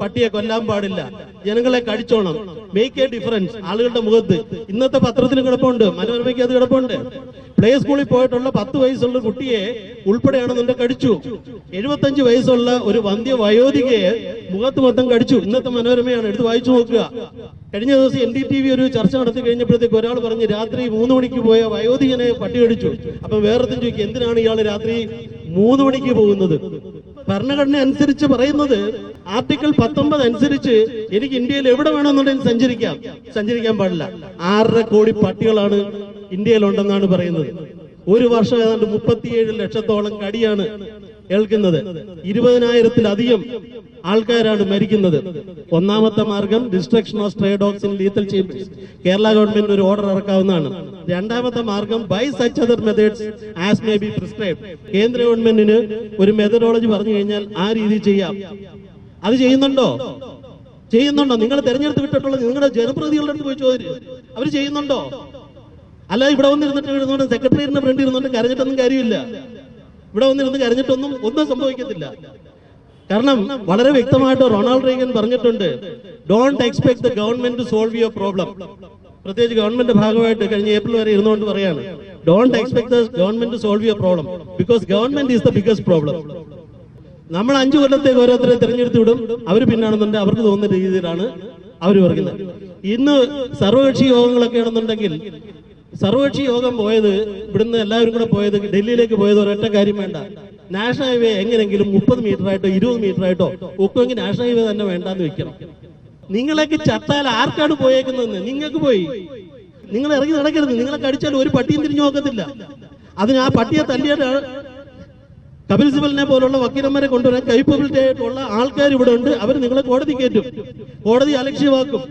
പട്ടിയെ കൊല്ലാൻ പാടില്ല. ജനങ്ങളെ കടിച്ചോണം. മേക്ക് എ ഡിഫറൻസ് ആളുകളുടെ മുഖത്ത്. ഇന്നത്തെ പത്രത്തിൽ കിടപ്പുണ്ട്. മനോരമയ്ക്ക് അത് കിടപ്പുണ്ട്. പ്ലേ സ്കൂളിൽ പോയിട്ടുള്ള പത്ത് വയസ്സുള്ള കുട്ടിയെ ഉൾപ്പെടെയാണ് നിന്റെ കടിച്ചു. എഴുപത്തഞ്ച് വയസ്സുള്ള ഒരു വന്ധ്യ വയോധികയെ മുഖത്ത് മൊത്തം കടിച്ചു. ഇന്നത്തെ മനോരമയാണ്. എടുത്ത് വായിച്ചു നോക്കുക. കഴിഞ്ഞ ദിവസം എൻ ഡി ടി വി ഒരു ചർച്ച നടത്തി കഴിഞ്ഞപ്പോഴത്തേക്ക് ഒരാൾ പറഞ്ഞ് രാത്രി മൂന്ന് മണിക്ക് പോയ വയോധികനെ പട്ടി കടിച്ചു. അപ്പൊ വേറെ ചോദിക്കും എന്തിനാണ് ഇയാൾ രാത്രി മൂന്ന് മണിക്ക് പോകുന്നത്? ഭരണഘടന അനുസരിച്ച് പറയുന്നത് ആർട്ടിക്കിൾ പത്തൊമ്പത് അനുസരിച്ച് എനിക്ക് ഇന്ത്യയിൽ എവിടെ വേണമെന്നുണ്ടെങ്കിൽ സഞ്ചരിക്കാം. സഞ്ചരിക്കാൻ പാടില്ല. ആറര കോടി പട്ടികളാണ് ഇന്ത്യയിലുണ്ടെന്നാണ് പറയുന്നത്. ഒരു വർഷം ഏതാണ്ട് മുപ്പത്തിയേഴ് ലക്ഷത്തോളം കടിയാണ് ഏൽക്കുന്നത്. ഇരുപതിനായിരത്തിലധികം ആൾക്കാരാണ് മരിക്കുന്നത്. ഒന്നാമത്തെ മാർഗം destruction of stray dogs in lethal chambers Kerala government ഒരു ഓർഡർ ഇറക്കാവുന്നതാണ്. രണ്ടാമത്തെ മാർഗം by such other methods as may be prescribe കേന്ദ്ര ഗവൺമെന്റിന് ഒരു മെത്തഡോളജി പറഞ്ഞു കഴിഞ്ഞാൽ ആ രീതി ചെയ്യാം. അത് ചെയ്യുന്നുണ്ടോ? ചെയ്യുന്നുണ്ടോ? നിങ്ങൾ തെരഞ്ഞെടുത്ത് വിട്ടിട്ടുള്ള നിങ്ങളുടെ ജനപ്രതിനിധികളുടെ അടുത്ത് പോയി ചോദിച്ചു അവർ ചെയ്യുന്നുണ്ടോ? അല്ല ഇവിടെ വന്നിരുന്നിട്ട് ഇരുന്നുകൊണ്ട് സെക്രട്ടറിയുടെ ഫ്രണ്ട് ഇരുന്നുകൊണ്ട് കരഞ്ഞിട്ടൊന്നും കാര്യമില്ല. ഇവിടെ വന്നിരുന്ന് കരഞ്ഞിട്ടൊന്നും ഒന്നും സംഭവിക്കത്തില്ല. കാരണം വളരെ വ്യക്തമായിട്ട് റൊണാൾഡ് റീഗൻ പറഞ്ഞിട്ടുണ്ട് don't expect the government to solve your problem പ്രത്യേകിച്ച് ഗവൺമെന്റ് ഭാഗമായിട്ട് കഴിഞ്ഞ ഏപ്രിൽ വരെ ഇരുന്നുകൊണ്ട് പറയാണ് don't expect the government to solve your problem because government is the biggest problem നമ്മൾ അഞ്ചു കൊല്ലത്തേക്ക് ഓരോരുത്തരെ തിരഞ്ഞെടുത്ത് വിടും. അവർ പിന്നാണെന്നുണ്ടെങ്കിൽ അവർക്ക് തോന്നുന്ന രീതിയിലാണ് അവർ പറയുന്നത്. ഇന്ന് സർവകക്ഷി യോഗങ്ങളൊക്കെ ആണെന്നുണ്ടെങ്കിൽ സർവകക്ഷി യോഗം പോയത് ഇവിടുന്ന് എല്ലാവരും കൂടെ പോയത് ഡൽഹിയിലേക്ക് പോയത് ഒരൊറ്റ കാര്യം വേണ്ട. നാഷണൽ ഹൈവേ എങ്ങനെങ്കിലും മുപ്പത് മീറ്റർ ആയിട്ടോ ഇരുപത് മീറ്റർ ആയിട്ടോ ഒക്കെങ്കിൽ നാഷണൽ ഹൈവേ തന്നെ വേണ്ടാന്ന് വെക്കണം. നിങ്ങളൊക്കെ ചത്താൽ ആർക്കാണ് പോയേക്കുന്നതെന്ന്? നിങ്ങൾക്ക് പോയി. നിങ്ങൾ ഇറങ്ങി നടക്കരുത്. നിങ്ങളെ കടിച്ചാൽ ഒരു പട്ടിയും തിരിഞ്ഞു നോക്കത്തില്ല. അതിന് ആ പട്ടിയെ തല്ലിയിട്ട് കപിൽ സിബലിനെ പോലുള്ള വക്കീലന്മാരെ കൊണ്ടുവരാൻ കൈപ്പബിലിറ്റി ആയിട്ടുള്ള ആൾക്കാർ ഇവിടെ ഉണ്ട് അവർ നിങ്ങളെ കോടതി കയറ്റും. കോടതി അലക്ഷ്യമാക്കും.